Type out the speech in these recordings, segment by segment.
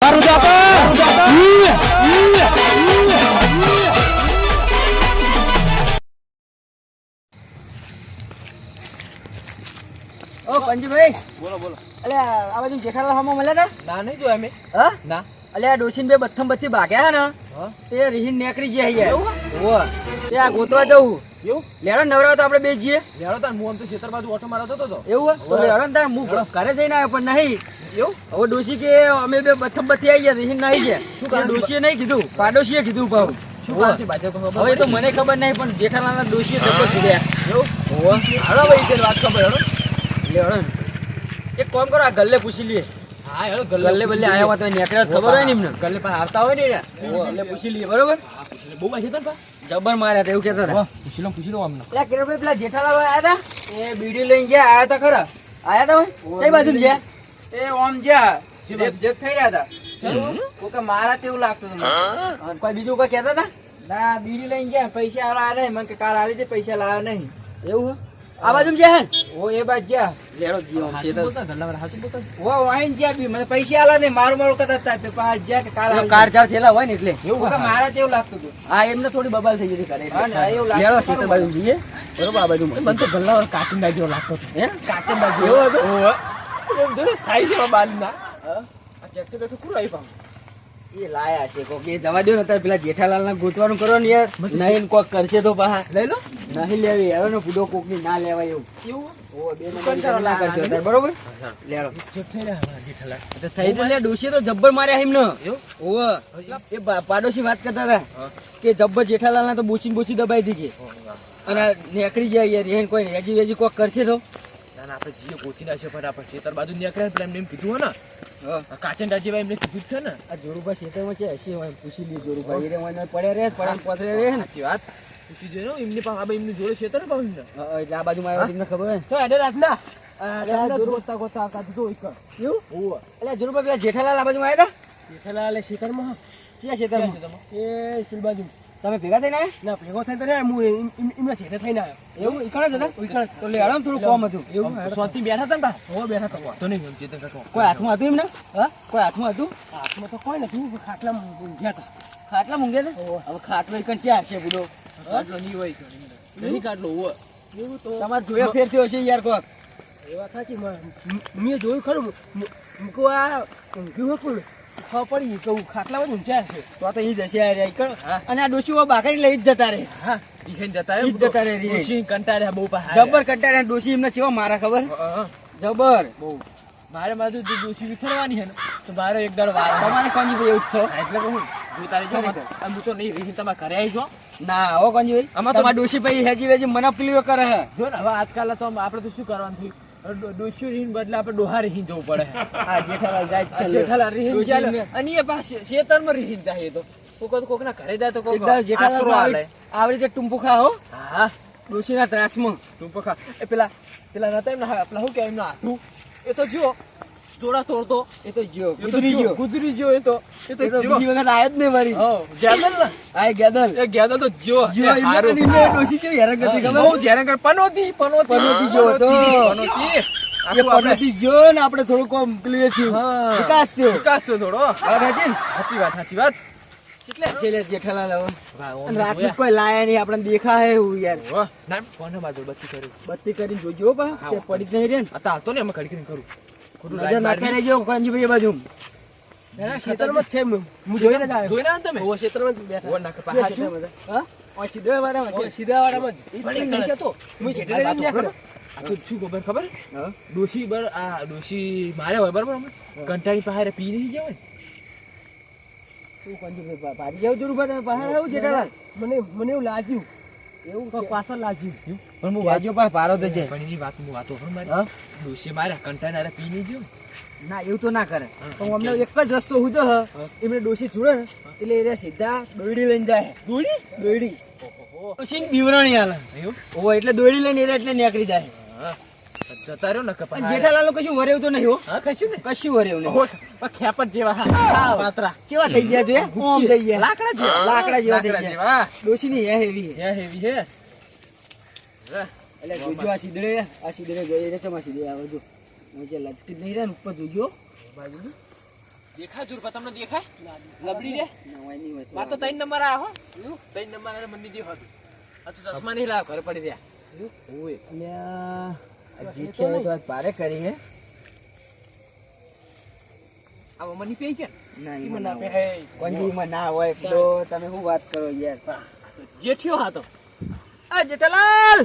ઓ પંજુભાઈ બોલો બોલો અલે આ બાજુ જેઠાલાલ હામો મળ્યા હતા ના નહીં જોયા મેં હા ના અલે આ ડોસીન બે બથમ બથી ભાગ્યા હે ને? તે રીહીન નેકરી જે એવું ઓ તે આ ગોતવા જવું. એવું? લેડો નવરાવ તો આપણે બે જઈએ. લેડો તાર હું આમ તો ખેતર બાજુ ઓટો મારતો હતો તો. એવું? તો. લેડો તાર હું ઘરે જઈને આવ્યો પણ નહીં. એવું? હવે ડોસી કે અમે બે બથમ બથી આવી ગયા રીહીન નહીં ગયા. શું કારણ? ડોસીએ નહીં કીધું. પાડોશીએ કીધું ભાવ. શું કારણ છે? બાજુ હવે તો મને ખબર નહીં પણ જેઠાલાલના ડોસીએ ધક્કો ચીડ્યા એવું? હાલો ભાઈ વાત ખબર લેડો. એક કામ કરો આ ગલ્લે પૂછી લઈએ. ગલ્લે બલ્લે આયા હોય તો નીકળ્યા ખબર હોય ને એમને? ગલ્લે પાસે આવતા હોય ને રે એટલે પૂછી લઈએ બરોબર? બહુ પાછી તને જબર માર્યા હતા એવું કહેતા હતા. પૂછી લો પૂછી લો અમને પેલા કિરણભાઈ પેલા જેઠાલાલ આયા હતા? એ બીડી લઈને ગયા આયા હતા ખરા. આયા હતા હોય કઈ બાજુ ગયા એ ઓમ શી થઈ રહ્યા હતા. ચાલો. કોકે મારા તેવું લાગતું હતું કોઈ બીજું કોઈ કહેતા હતા? ના બીડી લઈને ગયા પૈસા આલા નહીં. મને કે કાલ આવી જાય પૈસા લાવ્યા નહીં. એવું હે? આ બાજુ જ્યાં ઓ એ બાજુ જ્યાં. લેડો ઓ વાઈન જ્યાં બી મને પૈસા આલા ને મારું મારું કરતા હતા તે પાછા જ્યાં કે કાલ કાર ચાર છેલા હોય ને એટલે એવું મારા તેવું લાગતું હતું. આ એમને થોડી બબાલ થઈ કરે હા એવું બાજુ જઈએ. બરોબર આ બાજુ મને તો ગલ્લા વાળા કાચિંદા લાગતો હતો. હે? કાચિંદા જેવો. ઓહો એમ જોડે સાઈ જેવા બાલના. આ કેક્ટર બેઠો કુર આવી પામ એ લાયા છે કોક. એ જવા દો ને તાર પેલા જેઠાલાલ ના ગોતવાનું કરો ને યાર નહીં કોક કરશે તો પાહા. લઈ લો. નહીં લેવી. હવે ને પૂડો કોકની ના લેવાય એવું. એવું? ઓ બે નંબર ના કરશો તાર બરોબર? લેડો. થઈ તો થઈ તો લે ડોશીએ તો જબ્બર માર્યા એમને. એવું? એ પાડોશી વાત કરતા હતા કે જબ્બર જેઠાલાલ ના તો બોચી બોચી દબાઈ દીધી અને નીકળી જાય યાર એને કોઈ રેજી વેજી કોક કરશે તો. ના આપણે જીએ ગોતી ના છે પણ આપણે ખેતર બાજુ નીકળ્યા પેલા એમને એમ કીધું હોય ને. કાચન જેવા એમને કીધું છે ને. આ જોરુભા ખેતરમાં છે હસી હોય પૂછી લે જોરુભાઈ એ પડ્યા રે પડે પથરે રે ને. સાચી વાત. પૂછી ને? એમની પાસે આ એમની જોડે ખેતર પાછું એમને? હા, એટલે આ બાજુ મારી તમને ખબર હોય તો એડે રાતના એક જેઠાલાલ આ બાજુ આવ્યા જેઠાલાલ ખેતરમાં ક્યાં ખેતરમાં એ સ્કૂલ બાજુ તમે ભેગા થઈને ના ભેગો થાય તો હું એમ- એમ- એમના છેડે થઈને આવ્યો એવું? ઈકણ જ હતા? તો લે થોડું કોમ હતું. એવું સ્વાતિ બેઠા હતા ને હો બેઠા હતા. તો નહીં કાકા કોઈ હાથમાં હતું એમને? હા? કોઈ હાથમાં હતું? હાથમાં તો કોઈ નથી ખાટલા મૂંગ્યા હતા. ખાટલા મૂંગ્યા હતા? હવે. ખાટલો ઈકણ ક્યાં હશે બોલો ખાટલો નહીં હોય નહીં. કાટલો હોય. તો તમારે જોયા ફેર થયો છે યાર કોક? એ વાત સાચી મેં જોયું ખરું મૂકું આ ઊંઘ્યું હતું ખબર પડી કહું ખાટલા બધું ઊંચા છે. તો તો અહીં જશે અને આ ડોશીઓ બાકરી લઈ જ જતા રહે હા જતા જ જતા રે. ખુશી કંટાળ્યા બહુ જબર કંટાળ્યા ડોશી એમને ચેવા મારા ખબર? જબર. બહુ. મારે બાજુ ડોસી વિખરવાની છે ને તો મારે એક દાડો વાર. તમારે કોની ભાઈ એવું છો એટલે કહું. હું તો નહીં રહી તમે ઘરે આવી છો. ના હો તો- ડોશી ભાઈ હેજી વેજી મને પેલી કરે હે. જો ને હવે આજકાલ તો આપણે તો શું કરવાનું થયું? ડો- ડોશીઓ બદલે આપણે ડોહા રહીને જવું પડે. આ જેઠાલાલ જાય છે જેઠાલાલ રહીને ચાલે અને એ પાસે રહીને જાય તો. કોક કોકના ઘરે જાય તો કોક જેઠાલાલ આવી રીતે ટૂંપુ ખા હો. હા. ડોશીના ત્રાસમાં. તું પખા એ પેલા પેલા નતા એમના હા, પેલા શું કે એમનું હાથું? એ તો જો જોડા તોડતો એ તો તો ગુજરી ગયો. ગુજરી ગયો એ તો. એ તો. બીજી વખત આયો જ નહીં મારી. હો, ગેદલ આ ગેદલ. એ ગેદલ તો એમને હારું. નિંદે ડોશી કેવી હેરાન કરતી ખબર? બહુ હેરાન કરે. પનોતી પનોતી પનોતી જેવો તો. પનોતી. એ પનોતી જો ને આપણે થોડું કોમ ક્લિયર થયું. વિકાસ થયો. વિકાસ થયો થોડો. સાચી વાત સાચી વાત. કેટલા? છે લે જેઠાલાલ જોયા. કોઈ લાયા નહીં આપણને દેખાય એવું યાર. ફોન બાજુ બત્તી કરી? બત્તી કરીને જોજો પા હા. પડી જ નહીં રે આ તો ને એમાં ખડકી ને કરું. નજર નાખી રહેજો કાનજીભાઈ એ બાજુ ખેતરમાં જ છે હું. હું જોઈને જ આવ્યો. જોઈને આવ્યો ને તમે? ઓવો, નાખે પા હાચું? હા ઓય સીધો વાળામાં છે. ઓય, સીધાવાળામાં જ. જ નહીં. હું ખેતરે જઈને વાત તો શું ખબર ખબર હા. ડોશી બર આ ડોશી મારે હોય બરાબર કંટાળી પહાડે પી નહીં જવાય શું કાનજીભાઈ પા- જાવ જરૂર પહાડ આવું જેઠાલાલ મને મને એવું લાગ્યું એવું તો પાછળ લાગ્યું પણ હું વાજો પા પારો તો છે. પણ એની વાત હું વાતો કરું મારી. હા? ડોશી મારે કંટાળી પી નહીં ગયો. ના એવું તો ના કરે. પણ અમને એક જ રસ્તો હું. તો હ એમને ડોશી જોડે ને એટલે એ સીધા દોયડી લઈને જાય. દોડી દોયડી. ડોશી બીવરણી હાલે. એવું? ઓ એટલે દોયડી લઈને એટલે નીકળી જાય. હા. જતા રહ્યો ને કપા જેઠાલાલનું કશું વરેવું તો નહીં હો. કશું ને કશું વરેવું નહીં. હોઠ, ખેપટ જેવા. પાતરા. કેવા થઈ ગયા છે? ઓમ થઈ ગયા. લાકડા જેવા. લાકડા જેવા થઈ ગયા. ડોસી ની હેવી હે. હેવી હે. એટલે જોજો આ સીધડે આ સીધડે જોઈએ છે આ સીધે આવે જો જ નહીં રહે ઉપર જોજો. બાજુ દેખાય જોર પર તમને દેખાય? લબડી રે. વાત તો. ત્રણ નંબર આ હો. ત્રણ નંબર નહીં દેખાતું. આ તો ચશ્મા નહીં લાવ ઘરે પડી રહ્યા. ઓય અલ્યા, તો આજ પારે કરી હે આ મની પે છે ના? ઈ મને ના આપે હોય. હે ના હોય તો તમે શું વાત કરો યાર? જેઠિયો હા તો. આ જેઠાલાલ!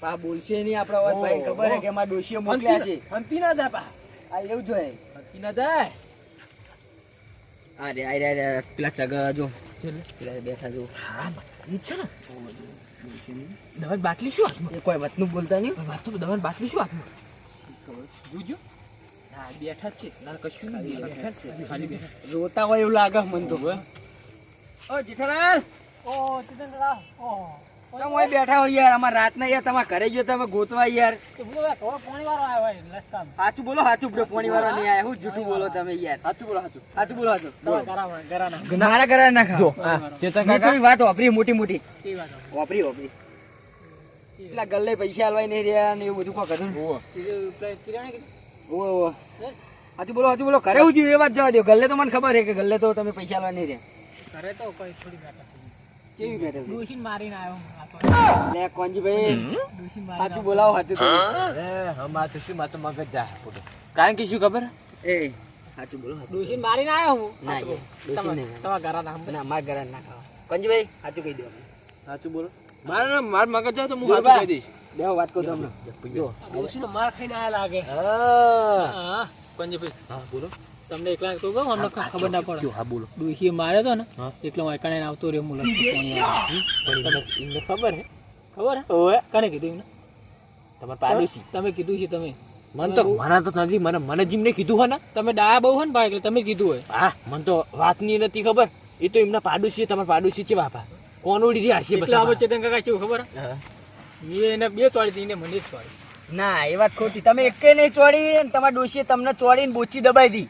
પા બોલશે નહીં આપણા વાત ભાઈ ખબર હે કે માં ડોશીઓ મોકલ્યા છે? હંતી ના જા પા આ એવું જોઈએ હંતી ના જાય? અરે અરે પેલા ચગા જો. પેલા બેઠા જો. ઈ છે ને? દવાની બાટલી શું હાથમાં? કોઈ વાતનું બોલતા નહીં. વાત તો દવાની બાટલી શું હાથમાં? જોજો હા બેઠા જ છે. ના કશું નહીં. બેઠા છે. ખાલી રોતા હોય એવું લાગે મને તો. ઓ જેઠાલાલ. ઓ ચિતનરા ઓ તમે બેઠા હોય યાર અમાર રાતના યાર તમારા ઘરે ગયો તમે ગોતવા યાર. તો તો સાચું બોલો સાચું બોલો પોણી વાળો નહીં આયા હું જૂઠું બોલો તમે યાર. સાચું બોલો સાચું સાચું બોલો સાચું નારા કરા ના ખાઓ હા ચેતન કાકા વાત વાપરી મોટી મોટી. વાપરી. વાપરી એટલા ગલ્લે પૈસા આલવાય નહીં રહ્યા ને એવું બધું કોઈ કરું? ઓ ઓ હાજુ બોલો હાજુ બોલો. ઘરે હું એ વાત જવા દો. ગલ્લે તો મને ખબર છે કે ગલ્લે તો તમે પૈસા આલવા નહીં રહ્યા. ઘરે તો કોઈ થોડી ગાટા કેવી બેઠે છે? મારીને આવ્યો હું આ તો. લે કોંજીભાઈ ડોશીને મારીને સાચું બોલાવો સાચું તો. અરે હમા તો શું માં મગજ જા ખોટું કારણ કે શું ખબર? એ સાચું બોલો સાચું. મારીને આવ્યો હું. ના આ તો યાર, ડોશી નહીં. તમારા ઘરાના હમ ના મારા ઘરે ના ખાઓ કોંજીભાઈ સાચું કહી દો સાચું બોલો. મારે ના માર મગજ જાય તો હું સાચું બા. કહી દઈશ. બેહો વાત કહું તમને જો ડોશીનો માર ખાઈને આયા લાગે. હા. હા. હા બોલો. તમને એકલા કહું કહું અમને ખબર ના પડે. હા બોલો. ડોશીએ માર્યો તો ને એટલો વાયકાણે આવતો રહ્યો મુલો તમને એમને ખબર હે? ખબર હે? કને કીધું એમને? તમાર પાડોશી તમે કીધું છે તમે. મન તો મને તો નથી મને મને જીમને કીધું હોય ને? તમે ડાયા બહુ હે ને ભાઈ એટલે તમે કીધું હોય. હા મને તો વાતની નથી ખબર. એ તો એમના પાડોશી છે તમારા પાડોશી છે બાપા. કોણ ઉડી રહ્યા છે એટલે આપણે ચેતન કાકા કેવું ખબર હે? મેં એને બે તોડી દીને મને જ તોડી ના એ વાત ખોટી. તમે એકે નહીં ચોડી તમારા ડોશીએ તમને ચોડીને બોચી દબાઈ દી.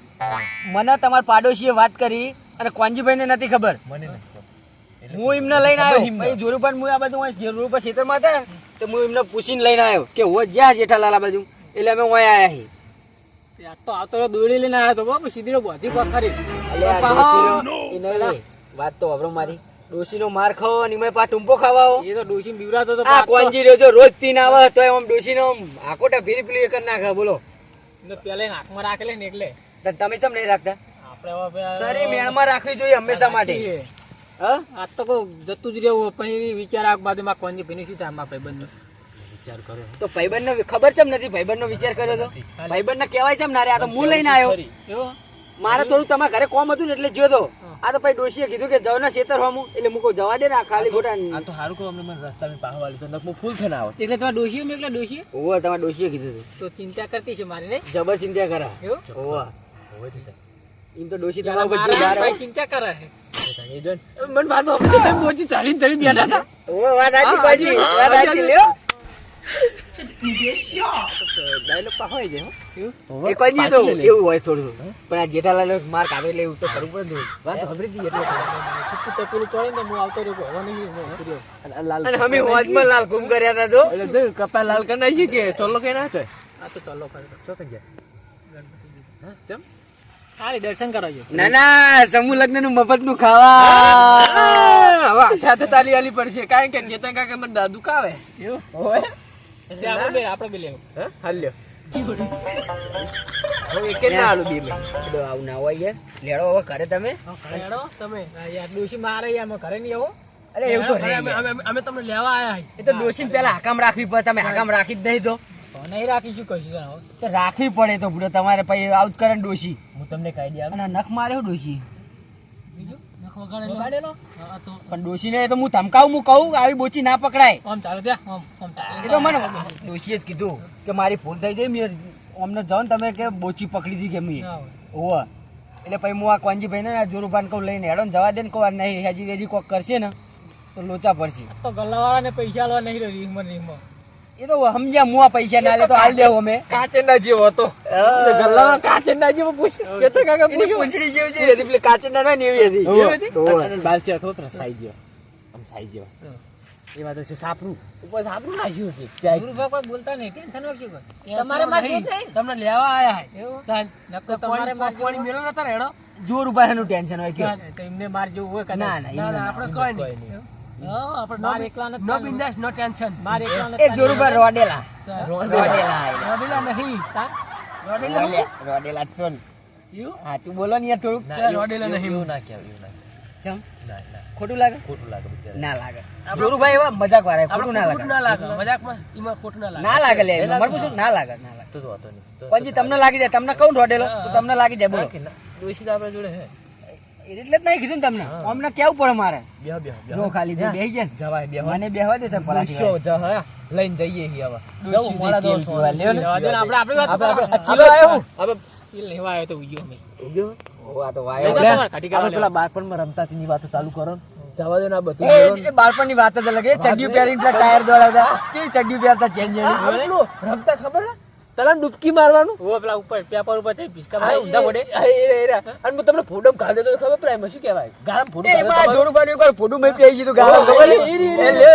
મને તમારા પાડોશીએ વાત કરી અને કોંજીભાઈને નથી ખબર. મને હું એમને લઈને આવ્યો. પછી જોરુપાન હું આ બાજુ અહીં જોરુપા ખેતરમાં હતા તો હું એમને પૂછીને લઈને આવ્યો કે હું જ્યાં જેઠાલાલ આ બાજુ? એટલે અમે અહીં આવ્યા છીએ આ તો આવતો દોડી લઈને આવ્યો તો બાપુ સીધી બધી વાત તો મારી. ડોશીનો માર ખાવો અને એમાં પા ટૂંપો ખાવાઓ એ તો ડોશીને બીવરાતો તો આ કોંજી રહ્યો જો રોજ પીને આવે તો આકોટા ફીરી ફીરી કરી નાખે બોલો. પેલા એને હાથમાં રાખેલે ને એટલે. તમે કેમ નહીં રાખતા? આપણે હવે પેલા- મેળમાં રાખવી જોઈએ હંમેશા માટે. આ આજ તો કહું જતું જ રહેવું. પછી વિચાર આ બાજુમાં કોણ ભીની શું થાય આમાં ભાઈબંધનું? વિચાર કરો. તો ભાઈબંધને ખબર ચમ નથી? ભાઈબંધનો વિચાર કર્યો તો? ભાઈબંધને કહેવાય છે ના રે આ તો હું લઈને આવ્યો. મારે થોડું તમારા ઘરે કોમ હતું ને એટલે જ્યો તો. આ તો પછી ડોશીએ કીધું કે જવના શેતર હોમું એટલે મૂકો જવા દે ને આ ખાલી ખોટા આ તો સારું કહું અમને મને રસ્તામાં પાહવા લીધો નકમો ફૂલ થઈને આવો. એટલે તમારે ડોશીએ મેં એકલા ડોશીએ? ઓવા તમારા ડોશીએ કીધું તો. ચિંતા કરતી છે મારી નહીં જબર ચિંતા કરા. ઓવા. એમ તો ડોશી તારા તમારા ઉપર જીવ બાર ભાઈ ચિંતા કરે છે મન વાત વાપરી તો તમે પહોંચી ચાલી ચાલીને બેઠા હતા. ઓ વાત આજી પાછી વાત આજી લ્યો. ડાયલોગ પાહવાઈ જાય હો. એ કોઈ તો પાછું લઈ લે. એવું હોય થોડું પણ આ જેઠાલાલ માર કાઢે એટલે એવું તો કરવું પડે વાત ખબરી હતી એટલે તું. તો પેલું ચોળે ને હું આવતો રહ્યો હવે નહીં લાલ અને અમે હોજમાં લાલ ગુમ કર્યા હતા તો. કપા લાલ કરી નાખી કે ચોલો કે ના ચોય આ તો ચોલો કરે તો. ચોકન હા દર્શન કરો છો. ના ના સમૂહ લગ્નનું મફતનું ખાવા હવે હાથે હાથે તાલી આલી પડશે. કારણ કે ચેતન કાકા મને દાદુ કાવે એવું હોય? એટલે આપણે બે આપણે બે લેવું. હા હાલ્યો હવે એક ના આલું બે મેં બધું આવું ના હોય યાર. લેડો હવે ઘરે તમે. લેડો તમે. યાર ડોશી મારે યાર અમે ઘરે નહીં આવો. અરે એવું તો અમે. અમે- તમને લેવા આયા એ તો ડોશીને પેલા હાકામ રાખવી પડે. તમે હાકામ રાખી જ નહીં તો તો નહીં રાખીશું કશું તો. રાખવી પડે તો બુડો તમારે પછી આઉટ કરે ને ડોશી. હું તમને કહી દે અને નખ માર્યો ડોશી. પણ ડોશી ને તો. પણ ડોશીને તો હું ધમકાવું હું કહું આવી બોચી ના પકડાય. આમ ચાલો ત્યાં. એ તો મને ડોશીએ જ કીધું કે મારી ભૂલ થઈ ગઈ મેં અમને જાઓ ને તમે કે બોચી પકડી હતી કે મેં ઓવ. એટલે પછી હું આ કોંજીભાઈ ને જોરુભાન કહું લઈને હેડો ને જવા દે ને કહું નહીં હેજી વેજી કોક કરશે ને તો લોચા પડશે તો ગલ્લાવાળાને પૈસા આલવા નહીં રહ્યો રીંગમાં રીંગમાં. એ તો સમજ્યા મુઆ પૈસા ના લે તો હાલ દેવો અમે. કાચંડા જેવો હતો. ગલ્લામાં કાચંડા જેવો પૂછ ચેતન કાકા પૂછ્યું? પૂંછડી જેવી છે. પેલી કાચંડા ના ને એવી હતી. એવી હતી. પેલા સાઈ ગયો આમ સાઈ ગયો એ વાત છે સાપરું. ઉપર સાપરું નાખ્યું છે જાય. ગુરુભાઈ કોઈ બોલતા નહીં ટેન્શન વળશે કોઈ. તમારે માર નહીં. જેવું જ નહીં. તમને લેવા આયા હે. તમારે પાણી માર પાણી મેળો નતા રેડો જોર ઉપર એનું ટેન્શન હોય કે. તો એમને માર જેવું હોય કદાચ. ના ના. આપણે કોઈ નહીં. નો એકલા નથી નો ચાલવું. બિંદાસ નો ટેન્શન. માર એકલા એ જોર રોડેલા. રોડેલા. રોડેલા. નહીં. રોડેલા રોડેલા. રોડેલા ચોન એવું? સાચું બોલો ને યાર થોડુંક. રોડેલા નહીં. ચમ? ખોટું લાગે? ના લાગે. જોરુભાઈ એવા મજાક વાળા ખોટું ના લાગે. ના લાગે. મજાકમાં એમાં ખોટું ના લાગે. ના લાગે લે મારે પૂછું ના લાગે ના લાગે. પછી તમને લાગી જાય તમને કહું રોડેલો તો તમને લાગી જાય બોલો. તો આપણા જોડે હે. એટલે જ નહીં કીધું તમને. અમને કેવું પડે મારે? બે બે જો ખાલી બે બેહી ગયા જવાય બે મને બેહવા દે તમે પલાટી શો જ હે. લઈને જઈએ હી હવે. જવું, મોડા દો તેલ લે આપણે આપણી વાત આપણે- કરો. ચીલો આવ્યો હવે ચીલ લેવા આવ્યો તો ઉગ્યો અમે. ઓ, આ તો વાયો. આપણે પેલા બાળપણમાં રમતા તેની વાતો ચાલુ કરો જવા દો ના બધું. એ બાળપણની વાત જ અલગ. એ ચડ્ડી પહેરીને ટાયર દોડાવતા. ચડ્ડી પહેરતા ચેન્જ રમતા ખબર હે? તલામ ડૂબકી મારવાનું ઓ પેલા ઉપર પેપર ઉપર થઈ ભીસકા મારે ઊંધા. એ રે, અને તમને ફોટો ખાધો તો ખબર પડે એમાં શું કહેવાય ગાળા ફોટો એ બા જોડું પાડ્યું કોઈ ફોટું મેં પેઈ ગયું ગાળા ખબર? એ? રી, એ એ રી, લે.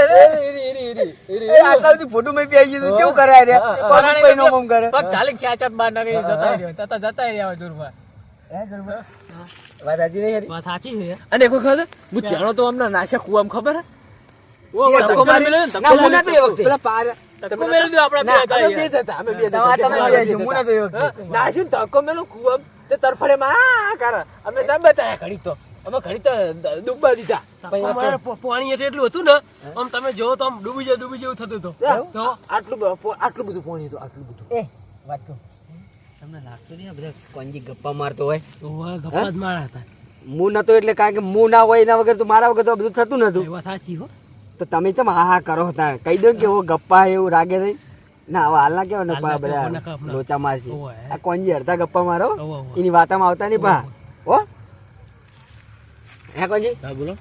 રી, રી, રી, એ આટલા સુધી ફોટું મેં પેઈ ગયું કેવું કરાય રે પગ પરાણે પૈનો મોમ કરે પગ ચાલી બાર ના ગઈ જતા રહ્યો તતા જતા રહ્યા દૂરમાં વાત સાચી નહીં વાત સાચી છે અને કોઈ ખબર હું જાણો તો આમના નાશા કુવામ ખબર હે? ઓ ધક્કો મારી લે ને, ધક્કો ના, હું એ વખતે. પેલા પાર- ધક્કો મેલો દો આપણે બે હતા અમે બે જ હતા, અમે બે જ હતા. તમે બે છો, મુના તો ના. ને ધક્કો મેલો કુવામ તે તરફડે માં આ કરે. અમે ના બચાયા ઘડી તો. અમે ઘડી તો ડૂબવા દીધા. અમારે પાણી એટલે એટલું હતું ને આમ તમે જોવો તો આમ ડૂબી જાય ડૂબી જેવું થતું હતું. તો આટલું આટલું બધું પાણી હતું આટલું બધું. એ વાત કહું. તમને લાગતું નહીં બધા કોંજી ગપ્પા મારતો હોય? ગપ્પા જ મારા હતા. મું નતો એટલે કારણ કે મું ના હોય એના વગર તો મારા વગર તો બધું થતું નતું. સાચી હો. તો તમે ચમ હા હા કરો હતા કહી દો કે એવો ગપ્પા એવું રાગે રહી ના હવે હાલના કેવો ને પા બધા. લોચા મારશે. આ કોંજી હરતા ગપ્પા મારો. એની વાતામાં આવતા નહીં પા. ઓ હે? કોંજી હા બોલો.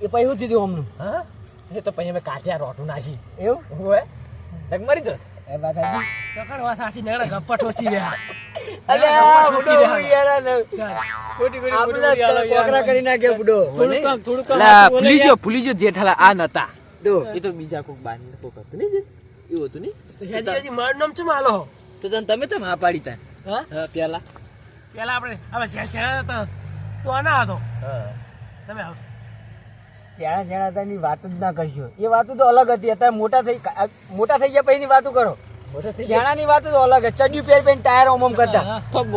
એ પછી શું દીધું અમનું હા? એ તો પછી અમે કાઢ્યા રોટું નાખી. એવું? હોય લગ મરી જો એ ચોકડ વાત સાચી નગડા ગપ્પા ઠોચી રહ્યા. અલે આ બુડો યાર ને. તમે તો હા પાડી તા પેલા. પેલા આપણે હવે જ્યાં જ્યાં તો આના હતો. તમે આવો. ચેણા ચેણા વાત જ ના કરશો. એ વાતો તો અલગ હતી. અત્યારે મોટા થઈ મોટા થઈ ગયા પછી વાતો કરો. ચેણાની વાત તો અલગ છે. ચડ્યું પહેર પહેરીને ટાયર ઓમ ઓમ કરતા.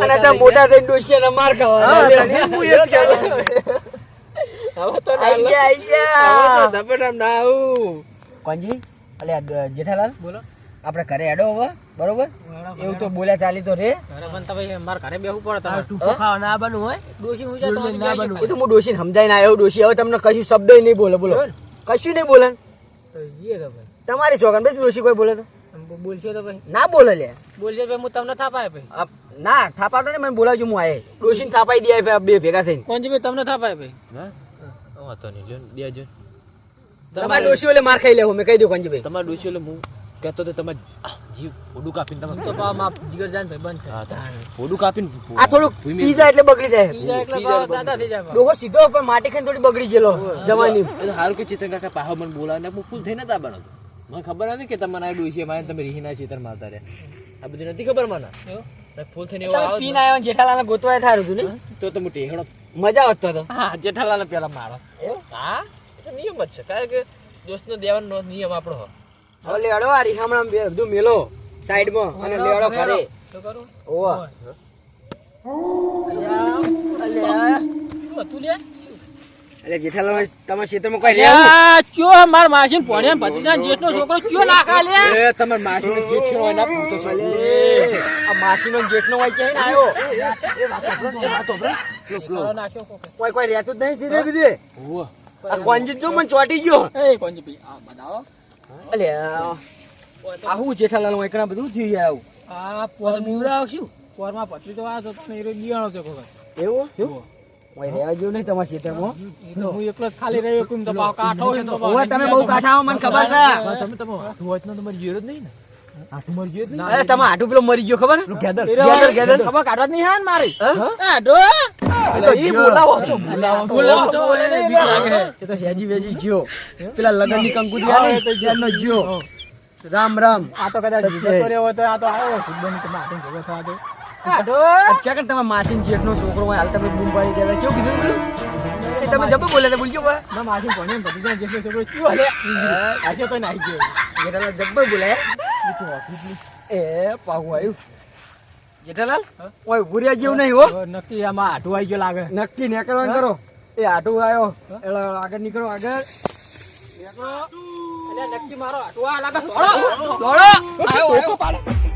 અને અત્યારે મોટા થઈને ડોશિયાને માર ખાવાના. હું એ જ કહેતો. હવે તો ના ના આ ડ- જેઠાલાલ બોલો. આપણે ઘરે હેડો હવે બરોબર? એવું તો બોલ્યા ચાલી તો રે. મારા ઘરે બેહવું પડે તમારે ટૂંકો ખાવા ના બનવું હોય. ના બનવું. એ તો હું ડોશીને સમજાઈને આવ્યો ડોશી. હવે તમને કશું શબ્દ નહીં બોલે બોલો. કશું નહીં બોલે. તમારી શોખન બસ ડોશી કોઈ બોલે તો. બોલશો તો ભાઈ. ના બોલે લે. બોલજો ભાઈ હું તમને થાપાય ભાઈ. ના થાપાતો ને મને બોલાવજો હું આયે. ડોશીને થાપાઈ દે બે ભેગા થઈને. કોણ ભાઈ તમને થાપાય ભાઈ? હા? વાંધો નહીં લ્યો ને, બે જો તમારે ડોશી ઓલે માર ખાઈ લેવો મેં કહી દઉં કંજી તમારા ડોશી ઓલે હું કહેતો તો તમે જીવ ઓડું કાપીને તમે તો પા માપ જીગર જાન ભાઈ બંધ છે. તો ઓડું કાપીને આ થોડુંક પીઝા એટલે બગડી જાય. બીજા એટલે દાદા થઈ જાય. ડોહો સીધો પણ માટી ખાઈને થોડી બગડી ગયેલો જવાની. સારું કે ચેતન કાકા પાહો મને બોલાવે ને હું ફૂલ થઈને જ આવવાનો હતો મને ખબર હતી કે તમારા ડોશી મારે તમે રીહીના ચેતર મારતા રહ્યા. આ બધી નથી ખબર મને? મેં ફૂલ થઈને એવો આવો પીને આવ્યો જેઠાલાલ ગોતવાય થારું હતું ને? તો તો હું ટેહડો મજા આવતો હતો હા જેઠાલાલ પેલા મારો. હા? એ નિયમ જ છે કારણ કે દોસ્તનો દેવાનો નિયમ આપણો હો. હવે લેડો આ રીહામણા બે બધું મેલો સાઈડમાં અને લેડો કરે શું કરું? ઓવા. અલ્યા, અલ્યા. તું લ્યા? એટલે જેઠાલાલ તમારા ક્ષેત્રમાં કોઈ રહેવું ચો માર માસી ને ને ભત્રીજા ને જેઠનો છોકરો ચો નાખા લે એ તમાર માસીનો જેઠ છેડો હોય ના પૂરતો છે એ, આ જેઠ જેઠનો હોય છે ના આવ્યો કરો નાખ્યો કોકે. કોઈ કોઈ રહેતું જ નહીં સીધે બીજે. આ કોંજી જો મને ચોટી ગયો એ કોંજી ભાઈ આ બતાવો અલે આ હું જેઠાલાલ હું એકણા બધું થયું યાર આવું આ પોર બીવડાવ શું પોરમાં પતરી તો આ તો તમે બિયાણો છે કોઈ એવું એવું કોઈ રહેવા જેવું નહીં તમારા ક્ષેત્રમાં તો હું એકલો ખાલી રહ્યો કોઈમ તો ભાવ કાઠો હોય તો ભાવ તમે બહુ કાઠા મને ખબર છે. તમે તમે હાથું હોય તો તમારે જીરો જ નહીં ને? હાથું મારી જીરો જ અરે તમે આટું પેલો મરી ગયો ખબર? ગેદર ગેદર ગેદર ખબર કાઢવા નહીં હા મારી? હા? આ ડો એ તો ઈ ગયો. બોલાવો છો. બોલાવો છો. બોલાવો છો, બોલે એ નહીં, બીક લાગે. લાગે. એ તો હેજી વેજી ગયો. પેલા કંકુરી આલી ત્યારનો જ્યો રામ રામ. આ તો કદાચ. જતો રહ્યો હોય તો આ તો ભેગો થવા દો. અચ્છા તમે માસીન જેઠનો છોકરો હોય હાલ તમે બૂમ પાડી ગયા કેવું કીધું પેલું? એ તમે જબ્બો બોલ્યા બોલજો બા. ના માસીન ભણ્યો ને ભત્રીજાનો જેટલો છોકરો. કયો હાલે? આશે તો નાઈ ગયો. જેઠાલાલ જબ્બો બોલ્યા. એ પાહુ આવ્યું જેઠાલાલ? ઓય ઉભું રહ્યા જેવું નહીં હો. નક્કી આમાં આટું આવી ગયો લાગે. નક્કી નીકળવાનું કરો. એ આટું આવ્યો એટલે આગળ નીકળો આગળ. નક્કી મારો આટું આ લાગે. દોડો. દોડો. આવ્યો.